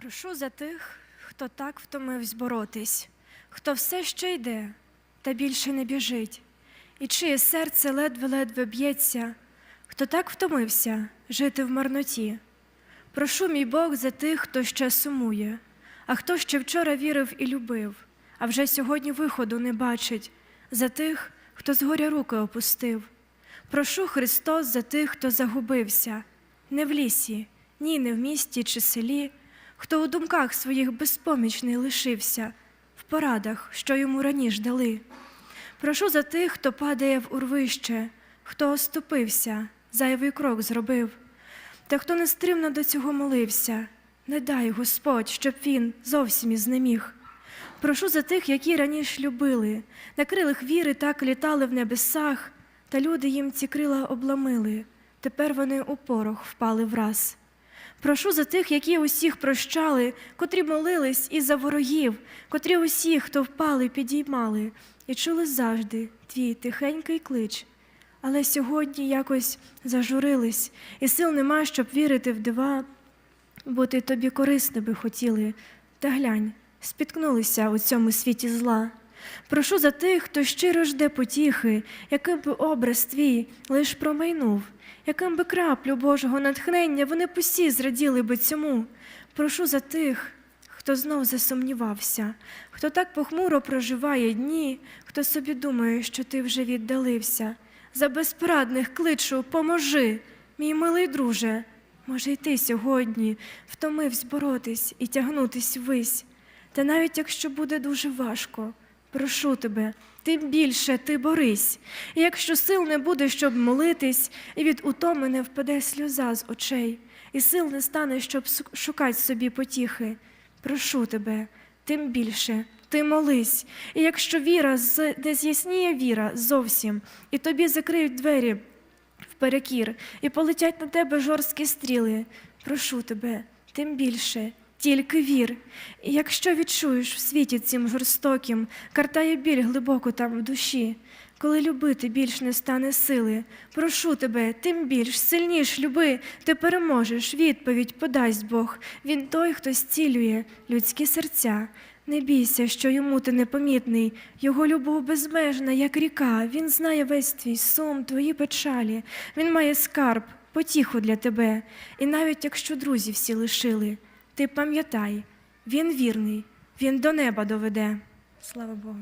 Прошу за тих, хто так втомився боротись, хто все ще йде, та більше не біжить, і чиє серце ледве-ледве б'ється, хто так втомився жити в марноті. Прошу, мій Бог, за тих, хто ще сумує, а хто ще вчора вірив і любив, а вже сьогодні виходу не бачить, за тих, хто згоря руки опустив. Прошу Христос за тих, хто загубився, не в лісі, ні, не в місті чи селі, хто у думках своїх безпомічний лишився, в порадах, що йому раніше дали. Прошу за тих, хто падає в урвище, хто оступився, зайвий крок зробив, та хто нестримно до цього молився, не дай Господь, щоб він зовсім і знеміг. Прошу за тих, які раніше любили, на крилах віри так літали в небесах, та люди їм ці крила обламили, тепер вони у порох впали враз. Прошу за тих, які усіх прощали, котрі молились і за ворогів, котрі усіх, хто впали, підіймали, і чули завжди твій тихенький клич. Але сьогодні якось зажурились, і сил нема, щоб вірити в дива, бути тобі корисними хотіли. Та глянь, спіткнулися у цьому світі зла. Прошу за тих, хто щиро жде потіхи, яким би образ твій лиш промайнув, яким би краплю Божого натхнення вони посі зраділи би цьому. Прошу за тих, хто знов засумнівався, хто так похмуро проживає дні, хто собі думає, що ти вже віддалився. За безпорадних кличу, поможи, мій милий друже. Може, й ти сьогодні втомивсь боротись і тягнутись ввись. Та навіть якщо буде дуже важко, прошу тебе, тим більше ти борись. Якщо сил не буде, щоб молитись, і від утоми не впаде сльоза з очей, і сил не стане, щоб шукать собі потіхи, прошу тебе, тим більше ти молись. І якщо віра з- не з'ясніє віра зовсім, і тобі закриють двері вперекір, і полетять на тебе жорсткі стріли. Прошу тебе, тим більше, тільки вір. І якщо відчуєш в світі цим жорстоким, картає біль глибоко там в душі, коли любити більш не стане сили, прошу тебе, тим більш сильніш люби, ти переможеш, відповідь подасть Бог. Він той, хто зцілює людські серця. Не бійся, що йому ти непомітний, його любов безмежна, як ріка. Він знає весь твій сум, твої печалі. Він має скарб, потіху для тебе. І навіть якщо друзі всі лишили, ти пам'ятай, він вірний, він до неба доведе. Слава Богу.